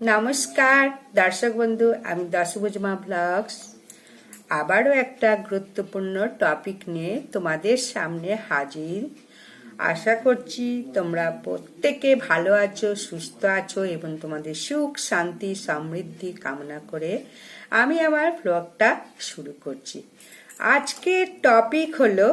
নমস্কার, দর্শক বন্ধু, আমি দশভুজমা ব্লগস। আবারও একটা গুরুত্বপূর্ণ টপিক নিয়ে তোমাদের সামনে হাজির। আশা করছি তোমরা প্রত্যেকে ভালো আছো, সুস্থ আছো এবং তোমাদের সুখ, শান্তি, সমৃদ্ধি কামনা করে আমি আমার ব্লগটা শুরু করছি। আজকের টপিক হলো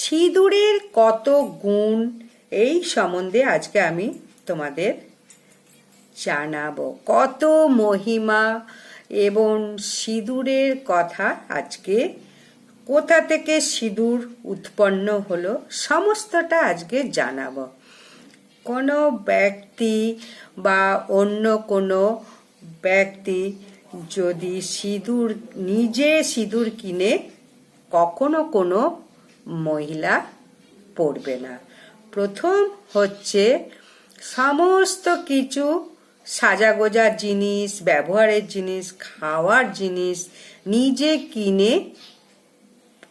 সিঁদুরের কত গুণ, এই সম্বন্ধে আজকে আমি তোমাদের জানাব। কত মহিমা এবং সিঁদুরের কথা আজকে। কোথা থেকে সিঁদুর উৎপন্ন হলো, সমস্তটা আজকে জানাব। কোনো ব্যক্তি বা অন্য কোনো ব্যক্তি যদি সিঁদুর, নিজে সিঁদুর কিনে, কখনো কোনো মহিলা পড়বে না। প্রথম হচ্ছে, সমস্ত কিছু সাজাগোজার জিনিস, ব্যবহারের জিনিস, খাওয়ার জিনিস নিজে কিনে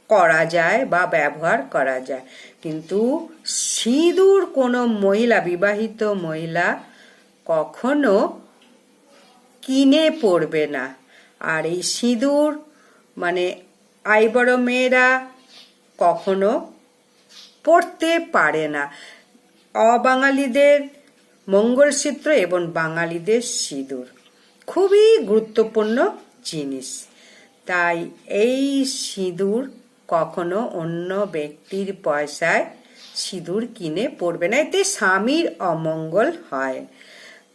করা যায় বা ব্যবহার করা যায়। কিন্তু সিঁদুর কোনো মহিলা, বিবাহিত মহিলা কখনো কিনে পড়বে না। আর এই সিঁদুর মানে আই বড় মেয়েরা কখনো পড়তে পারে না। অবাঙালিদের মঙ্গলসূত্র এবং বাঙালিদের সিঁদুর। খুবই গুরুত্বপূর্ণ জিনিস। তাই এই সিঁদুর কখনো অন্য ব্যক্তির পয়সায় সিঁদুর কিনে পড়বে না। এতে স্বামীর অমঙ্গল হয়।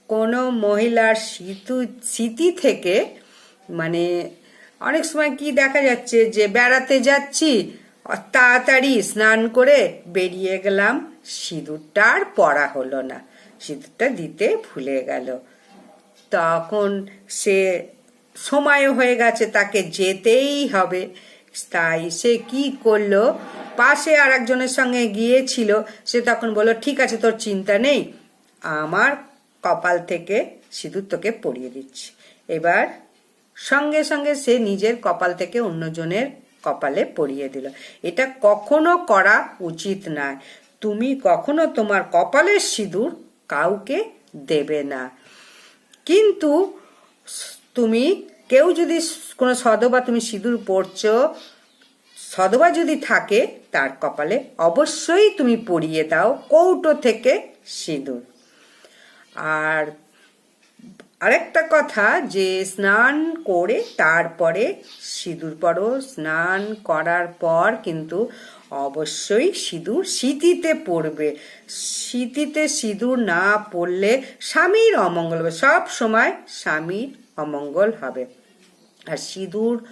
কোনো মহিলার স্মৃতি স্মৃতি থেকে মানে অনেক সময় কি দেখা যাচ্ছে যে বেড়াতে যাচ্ছি, তাড়াতাড়ি স্নান করে বেরিয়ে গেলাম, সিঁদুরটা আর পরা হলো না। সিঁদুরটা দিতে ভুলে গেল। তখন সে সময় হয়ে গেছে, তাকে যেতেই হবে। তাই সে কি করল? পাশে আর একজনের সঙ্গে গিয়েছিল, সে তখন বলল, ঠিক আছে, তোর চিন্তা নেই। আমার কপাল থেকে সিঁদুর তোকে পরিয়ে দিচ্ছি। এবার সঙ্গে সঙ্গে সে নিজের কপাল থেকে অন্যজনের কপালে পরিয়ে দিল। এটা কখনো করা উচিত নয়। তুমি কখনো তোমার কপালের সিঁদুর কাউকে দেবে না। কিন্তু তুমি কেউ যদি কোনো সদবা তুমি সিঁদুর পরছো সদবা যদি থাকে তার কপালে অবশ্যই তুমি পরিয়ে দাও কৌটো থেকে সিঁদুর। আর আরেকটা কথা যে স্নান করে তারপরে সিঁদুর পরো। স্নান করার পর কিন্তু অবশ্যই সিঁদুর শীতিতে পড়বে। শীতিতে সিঁদুর না পড়লে স্বামীর অমঙ্গল হবে। সব সময় স্বামীর অমঙ্গল হবে। আর সিঁদুর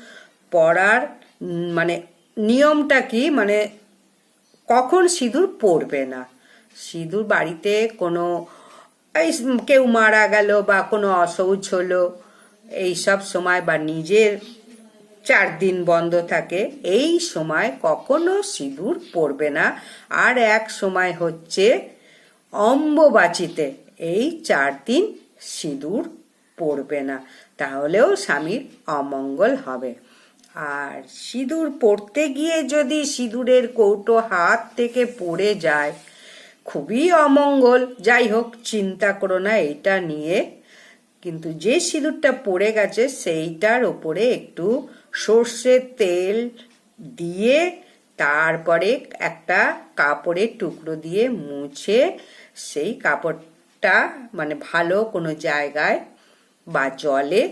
পরার মানে নিয়মটা কি? মানে কখন সিঁদুর পড়বে না? সিঁদুর বাড়িতে কোনো, এই কেউ মারা গেল বা কোনো অসৌচ হলো, এইসব সময় বা নিজের চার দিন বন্ধ থাকে। এই সময় কখনো সিঁদুর পড়বে না। আর এক সময় হচ্ছে অম্ববাচিতে এই চার দিন সিঁদুর পড়বে না। তাহলেও স্বামীর অমঙ্গল হবে। আর সিঁদুর পড়তে গিয়ে যদি সিঁদুরের কৌটো হাত থেকে পড়ে যায়, খুবই অমঙ্গল। যাই হোক, চিন্তা করো না, এটা নিয়ে। কিন্তু যে সিঁদুরটা পড়ে গেছে, সেইটার ওপরে একটু সর্ষের তেল দিয়ে তারপরে একটা কাপড়ের টুকরো দিয়ে মুছে সেই কাপড়টা মানে ভালো কোনো জায়গায় বা জলে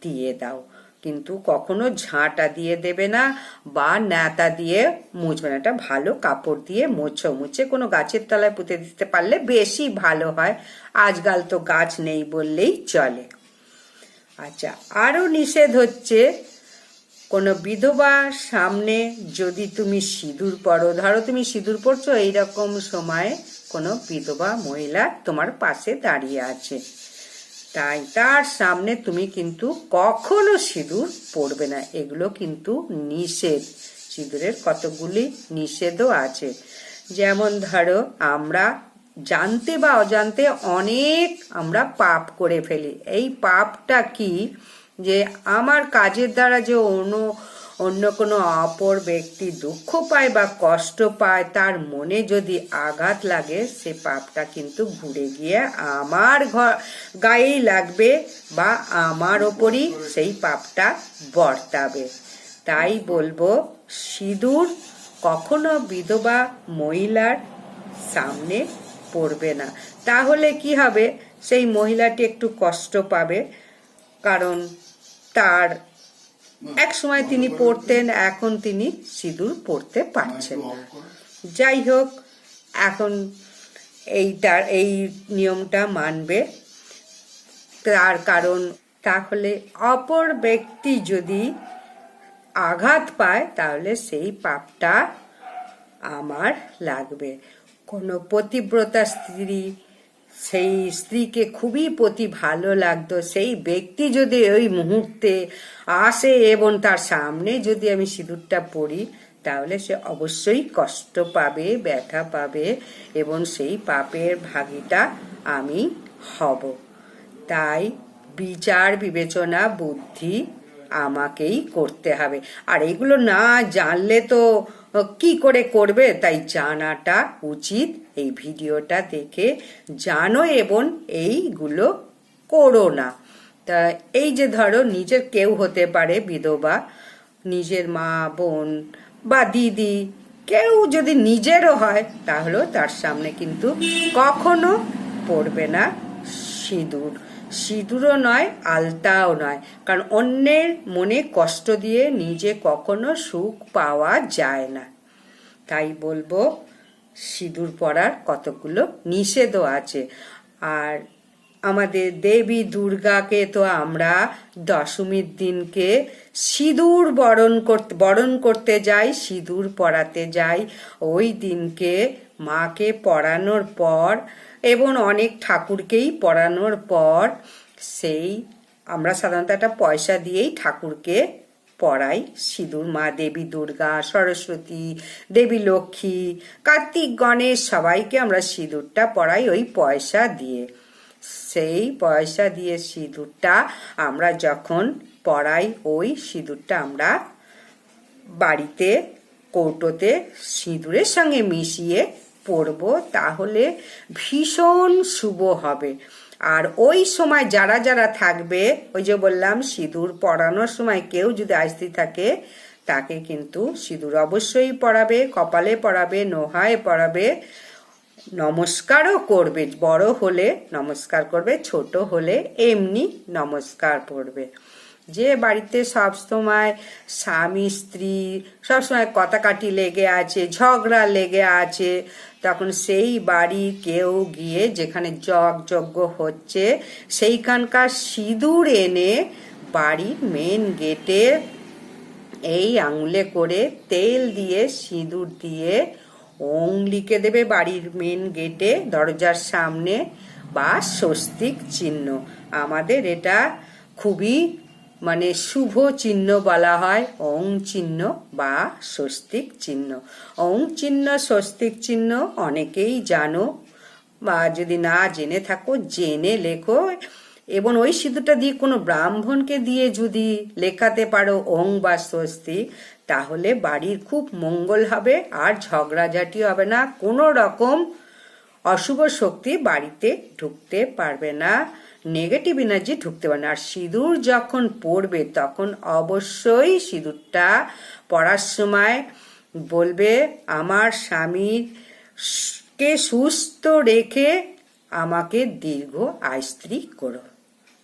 দিয়ে দাও। কিন্তু কখনো ঝাঁটা দিয়ে দেবে না বা ন্যাতা দিয়ে মুছবে না। একটা ভালো কাপড় দিয়ে মোছো। মুছে কোনো গাছের তলায় পুঁতে দিতে পারলে বেশি ভালো হয়। আজকাল তো গাছ নেই বললেই চলে। আচ্ছা আরও নিষেধ হচ্ছে কোনো বিধবা সামনে যদি তুমি সিঁদুর পরো, ধরো তুমি সিঁদুর পরছো, এইরকম সময়ে কোনো বিধবা মহিলা তোমার পাশে দাঁড়িয়ে আছে। তাই তার সামনে তুমি কিন্তু কখনো সিঁদুর পরবে না, এগুলো কিন্তু নিষেধ। সিঁদুরের কতগুলি নিষেধও আছে। যেমন ধরো, আমরা জানতে বা অজান্তে অনেক আমরা পাপ করে ফেলি। এই পাপটা কি? যে আমার কাজের দ্বারা যে অন্য অন্য কোনো অপর ব্যক্তি দুঃখ পায় বা কষ্ট পায়, তার মনে যদি আঘাত লাগে, সে পাপটা কিন্তু ঘুরে গিয়ে আমার ঘর গায়েই লাগবে বা আমার ওপরই সেই পাপটা বর্তাবে। তাই বলব, সিঁদুর কখনো বিধবা মহিলার সামনে পড়বে না। তাহলে কি হবে? সেই মহিলাটি একটু কষ্ট পাবে, কারণ তার এক সময় তিনি পড়তেন, এখন তিনি সিঁদুর পড়তে পারছেন না। যাই হোক, এখন এই তার, এই নিয়মটা মানবে। তার কারণ, তাহলে অপর ব্যক্তি যদি আঘাত পায়, তাহলে সেই পাপটা আমার লাগবে। কোনো পতিব্রতা স্ত্রী সেই স্ত্রীকে খুবই প্রতি ভালো লাগতো। সেই ব্যক্তি যদি ওই মুহূর্তে আসে এবং তার সামনে যদি আমি সিঁদুরটা পড়ি তাহলে সে অবশ্যই কষ্ট পাবে, ব্যথা পাবে এবং সেই পাপের ভাগিটা আমি হব। তাই বিচার, বিবেচনা, বুদ্ধি আমাকেই করতে হবে। আর এগুলো না জানলে তো কি করে করবে? তাই জানাটা উচিত এই ভিডিওটা দেখে জানো এবং এইগুলো করো না। তা এই যে ধরো, নিজের কেউ হতে পারে বিধবা, নিজের মা, বোন বা দিদি, কেউ যদি নিজেরও হয়, তাহলেও তার সামনে কিন্তু কখনো পড়বে না সিঁদুর। সিঁদুরও নয়, আলতাও নয়। কারণ অন্যের মনে কষ্ট দিয়ে নিজে কখনো সুখ পাওয়া যায় না। তাই বলব সিঁদুর পরার কতগুলো নিষেধও আছে। আর আমাদের দেবী দুর্গাকে তো আমরা দশমীর দিনকে সিঁদুর বরণ করতে বরণ করতে যাই, সিঁদুর পরাতে যাই। ওই দিনকে মাকে পরানোর পর এবং অনেক ঠাকুরকেই পরানোর পর সেই আমরা সাধারণত একটা পয়সা দিয়েই ঠাকুরকে পড়াই। সিঁদুর, মা দেবী, দুর্গা, সরস্বতী, দেবী, লক্ষ্মী, কার্তিক, গণেশ, সবাইকে আমরা সিঁদুরটা পড়াই ওই পয়সা দিয়ে। সেই পয়সা দিয়ে সিঁদুরটা আমরা যখন পড়াই, ওই সিঁদুরটা আমরা বাড়িতে, কৌটোতে সিঁদুরের সঙ্গে মিশিয়ে পরব, তাহলে ভীষণ শুভ হবে। আর ওই সময় যারা যারা থাকবে, ওই যে বললাম, সিঁদুর পরানোর সময় কেউ যদি আসতে থাকে, তাকে কিন্তু সিঁদুর অবশ্যই পড়াবে কপালে পড়াবে নোহায় পড়াবে নমস্কারও করবে, বড় হলে নমস্কার করবে, ছোট হলে এমনি নমস্কার পড়বে যে বাড়িতে সব সময় স্বামী, স্ত্রী সবসময় কথাকাটি লেগে আছে, ঝগড়া লেগে আছে, তখন সেই বাড়ি কেউ গিয়ে যেখানে যজ্ঞ হচ্ছে, সেইখানকার সিঁদুর এনে বাড়ির মেন গেটে এই আঙুলে করে তেল দিয়ে, সিঁদুর দিয়ে ওং লিখে দেবে বাড়ির মেন গেটে দরজার সামনে বা স্বস্তিক চিহ্ন। আমাদের এটা খুবই মানে শুভ চিহ্ন বলা হয়, ওং চিহ্ন বা স্বস্তিক চিহ্ন। ওং চিহ্ন, স্বস্তিক চিহ্ন অনেকেই জানো বা যদি না জেনে থাকো, জেনে লেখো। এবং ওই সিঁদুরটা দিয়ে কোনো ব্রাহ্মণকে দিয়ে যদি লেখাতে পারো ওং বা স্বস্তি তাহলে বাড়ির খুব মঙ্গল হবে, আর ঝগড়াঝাটি হবে না। কোনো রকম অশুভ শক্তি বাড়িতে ঢুকতে পারবে না। নেগেটিভ এনার্জি ঢুকতে পারে না। আর সিঁদুর যখন পড়বে, তখন অবশ্যই সিঁদুরটা পড়ার সময় বলবে, আমার স্বামীর কে সুস্থ রেখে আমাকে দীর্ঘ আয়স্ত্রী করো।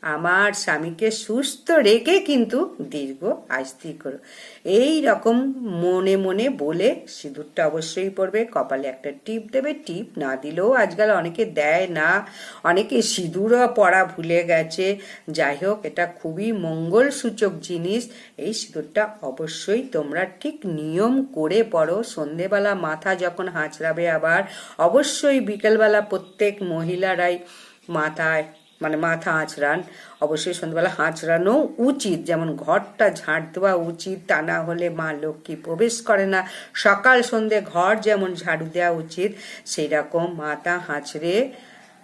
আমার স্বামীকে সুস্থ রেখে কিন্তু দীর্ঘ আস্তি করো। এই রকম মনে মনে বলে সিঁদুরটা অবশ্যই পড়বে কপালে একটা টিপ দেবে, টিপ না দিলেও আজকাল অনেকে দেয় না, অনেকে সিঁদুরও পড়া ভুলে গেছে। যাই হোক, এটা খুবই মঙ্গল সূচক জিনিস, এই সিঁদুরটা অবশ্যই তোমরা ঠিক নিয়ম করে পড়ো সন্ধেবেলা মাথা যখন হাঁচড়াবে আবার, অবশ্যই বিকেলবেলা প্রত্যেক মহিলারাই মাথায় মানে মাথা আঁচড়ান। অবশ্যই সন্ধ্যাবেলা আঁচড়ানো উচিত। যেমন ঘরটা ঝাঁট দেওয়া উচিত, তা না হলে মা লক্ষ্মী প্রবেশ করে না। সকাল সন্ধে ঘর যেমন ঝাড়ু দেওয়া উচিত সেই রকম মাথা হাঁচড়ে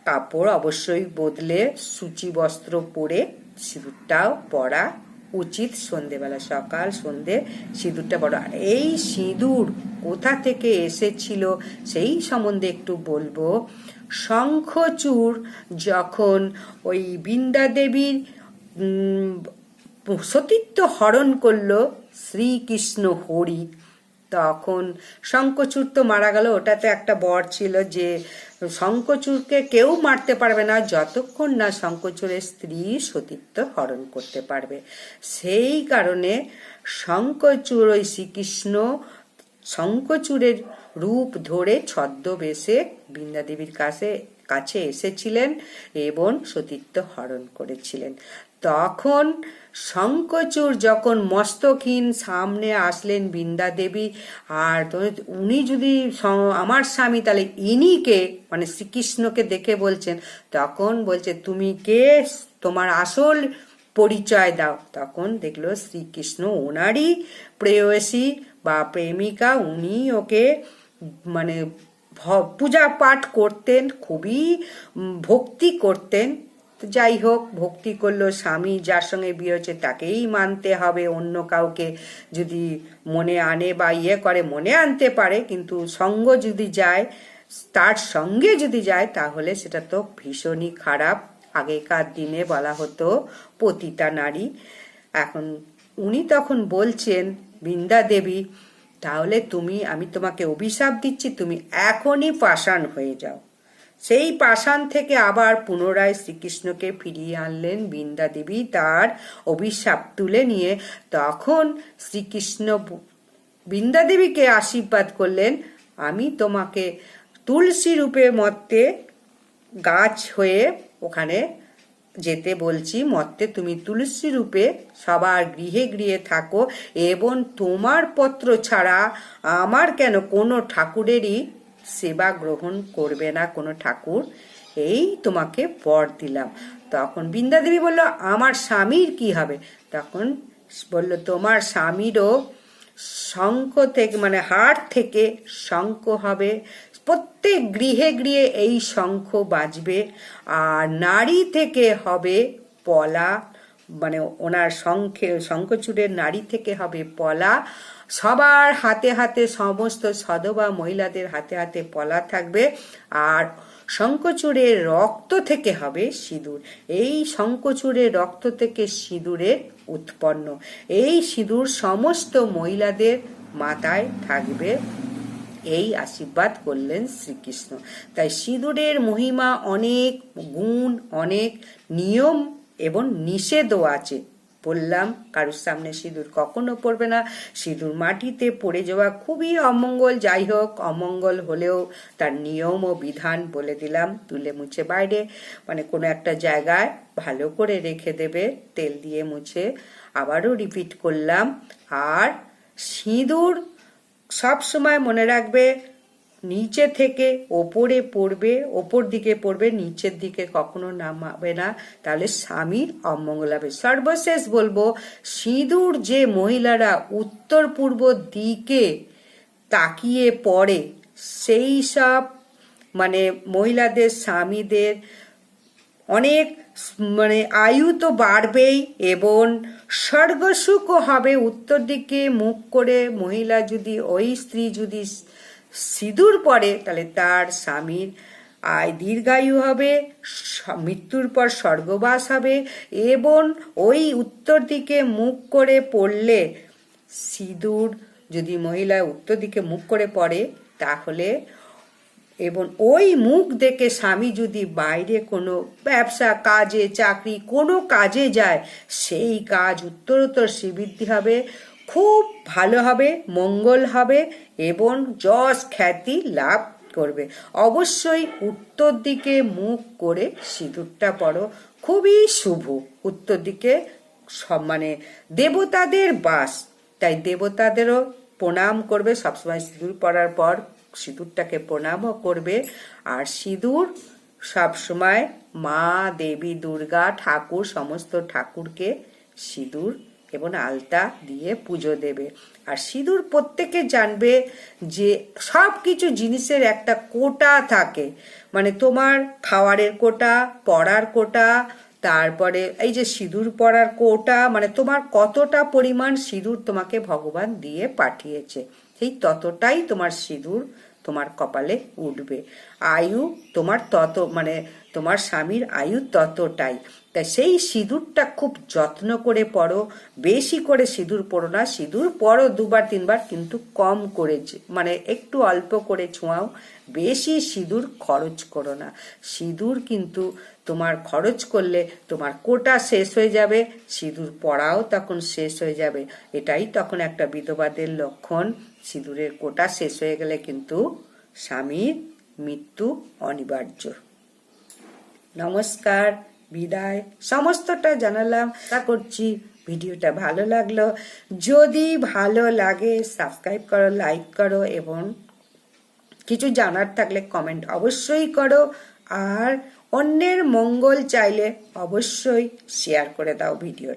কাপড় অবশ্যই বদলে সূচি বস্ত্র পরে সিঁদুরটাও পরা উচিত সন্ধেবেলা। সকাল সন্ধে সিঁদুরটা বড় এই সিঁদুর কোথা থেকে এসেছিল সেই সম্বন্ধে একটু বলব। শঙ্খচূড় যখন ওই বৃন্দা দেবীর সতীত্ব হরণ করল শ্রীকৃষ্ণ হরি, তখন শঙ্কচূড় তো মারা গেল। ওটাতে একটা বর ছিল যে শঙ্কচূড়কে কেউ মারতে পারবে না, যতক্ষণ না শঙ্কচূড়ের স্ত্রী সতীত্ব হরণ করতে পারবে। সেই কারণে শঙ্কচূড় ওই শ্রীকৃষ্ণ শঙ্কচূড়ের রূপ ধরে ছদ্মবেশে বৃন্দাদেবীর কাছে কাছে এসেছিলেন এবং সতীত্ব হরণ করেছিলেন। তখন শঙ্কচূড় যখন মস্তকহীন সামনে আসলেন বৃন্দা দেবী আর উনি যদি আমার স্বামী তাহলে ইনিকে মানে শ্রীকৃষ্ণকে দেখে বলছেন, তখন বলছে, তুমি কে? তোমার আসল পরিচয় দাও। তখন দেখল শ্রীকৃষ্ণ ওনারই প্রেয়সী বা প্রেমিকা উনি ওকে মানে পূজা পাঠ করতেন, খুবই ভক্তি করতেন। যাই হোক, ভক্তি করল স্বামী, যার সঙ্গে বিয়ে হচ্ছে তাকেই মানতে হবে, অন্য কাউকে যদি মনে আনে বা ইয়ে করে, মনে আনতে পারে, কিন্তু সঙ্গ যদি যায়, তার সঙ্গে যদি যায়, তাহলে সেটা তো ভীষণই খারাপ। আগেকার দিনে বলা হতো, পতিতা নারী। এখন উনি তখন বলছেন, বৃন্দা দেবী, তাহলে তুমি, আমি তোমাকে অভিশাপ দিচ্ছি, তুমি এখনই পাষাণ হয়ে যাও। সেই পাষাণ থেকে আবার পুনরায় শ্রীকৃষ্ণকে ফিরিয়ে আনলেন বৃন্দা দেবী তার অভিশাপ তুলে নিয়ে। তখন শ্রীকৃষ্ণ বৃন্দা দেবীকে আশীর্বাদ করলেন, আমি তোমাকে তুলসী রূপে মতে গাছ হয়ে ওখানে যেতে বলছি মর্তে তুমি তুলসী রূপে সবার গৃহে গৃহে থাকো, এবং তোমার পত্র ছাড়া আমার কেন কোনো ঠাকুরেরই সেবা গ্রহণ করবে না, কোনো ঠাকুর? এই তোমাকে বর দিলাম। তখন বৃন্দাদেবী বলল, আমার স্বামীর কি হবে? তখন বলল, তোমার স্বামীরও শঙ্খ থেকে মানে হাট থেকে শঙ্খ হবে। প্রত্যেক গৃহে গৃহে এই শঙ্খ বাজবে, আর নারী থেকে হবে পলা মানে ওনার শঙ্খে, শঙ্খচূড়ের নারী থেকে হবে পলা। সবার হাতে হাতে সমস্ত সধবা মহিলাদের হাতে হাতে পলা থাকবে, আর শঙ্কচূড়ের রক্ত থেকে হবে সিঁদুর। এই শঙ্কচূড়ের রক্ত থেকে সিঁদুরের উৎপন্ন। এই সিঁদুর সমস্ত মহিলাদের মাথায় থাকবে এই আশীর্বাদ করলেন শ্রীকৃষ্ণ। তাই সিঁদুরের মহিমা অনেক, গুণ অনেক, নিয়ম এবং নিষেধও আছে। বললাম, কারোর সামনে সিঁদুর কখনো পড়বে না। সিঁদুর মাটিতে পড়ে যাওয়া খুবই অমঙ্গল। যাই হোক, অমঙ্গল হলেও তার নিয়ম ও বিধান বলে দিলাম। তুলে মুছে বাইরে মানে কোনো একটা জায়গায় ভালো করে রেখে দেবে, তেল দিয়ে মুছে আবারও রিপিট করলাম। আর সিঁদুর সব সময় মনে রাখবে, নিচে থেকে ওপরে পড়বে, ওপর দিকে পড়বে, নিচের দিকে কখনো নামাবে না। তাহলে স্বামীর অমঙ্গল হবে। সর্বশেষ বলব, সিঁদুর যে মহিলারা উত্তর পূর্ব দিকে তাকিয়ে পড়ে, সেই সব মানে মহিলাদের, স্বামীদের অনেক মানে আয়ু তো বাড়বেই এবং স্বর্গসুখও হবে। উত্তর দিকে মুখ করে মহিলা যদি, ওই স্ত্রী যদি সিঁদুর পরে, তাহলে তার স্বামীর আয় দীর্ঘায়ু হবে মৃত্যুর পর স্বর্গবাস হবে এবং ওই উত্তর দিকে মুখ করে পড়লে সিঁদুর যদি মহিলা উত্তর দিকে মুখ করে পড়ে, তাহলে এবং ওই মুখ দেখে স্বামী যদি বাইরে কোনো ব্যবসা, কাজে, চাকরি কোনো কাজে যায়, সেই কাজ উত্তরোত্তর শ্রীবৃদ্ধি হবে, খুব ভালো হবে, মঙ্গল হবে এবং যশ খ্যাতি লাভ করবে। অবশ্যই উত্তর দিকে মুখ করে সিঁদুরটা পড়ো, খুবই শুভ। উত্তর দিকে মানে দেবতাদের বাস, তাই দেবতাদেরও প্রণাম করবে। সবসময় সিঁদুর পরার পর সিঁদুরটাকে প্রণামও করবে। আর সিঁদুর সবসময় মা, দেবী, দুর্গা, ঠাকুর, সমস্ত ঠাকুরকে সিঁদুর এবং আলতা দিয়ে পুজো দেবে। আর সিঁদুর প্রত্যেকে জানবে যে সব কিছু জিনিসের একটা কোটা থাকে। মানে তোমার খাওয়ারের কোটা, পড়ার কোটা, তারপরে এই যে সিঁদুর পরার কোটা মানে তোমার কতটা পরিমাণ সিঁদুর তোমাকে ভগবান দিয়ে পাঠিয়েছে। সেই ততটাই তোমার সিঁদুর তোমার কপালে উঠবে। আয়ু তোমার তত মানে তোমার স্বামীর আয়ু ততটাই। তাই সেই সিঁদুরটা খুব যত্ন করে পড়ো। বেশি করে সিঁদুর পড়ো না। সিঁদুর পড়ো দুবার, তিনবার, কিন্তু কম করে মানে একটু অল্প করে ছোঁয়াও। বেশি সিঁদুর খরচ করো না। সিঁদুর কিন্তু তোমার খরচ করলে তোমার কোটা শেষ হয়ে যাবে। সিঁদুর পড়াও তখন শেষ হয়ে যাবে। এটাই তখন একটা বিধবাদের লক্ষণ। সিঁদুরের কোটা শেষ হয়ে গেলে কিন্তু স্বামীর মৃত্যু অনিবার্য। নমস্কার। বিদায়। সমস্তটা জানালাম। তা করছি ভিডিওটা ভালো লাগল। যদি ভালো লাগে সাবস্ক্রাইব করো লাইক করো এবং কিছু জানার থাকলে কমেন্ট অবশ্যই করো। আর অন্যের মঙ্গল চাইলে অবশ্যই শেয়ার করে দাও ভিডিও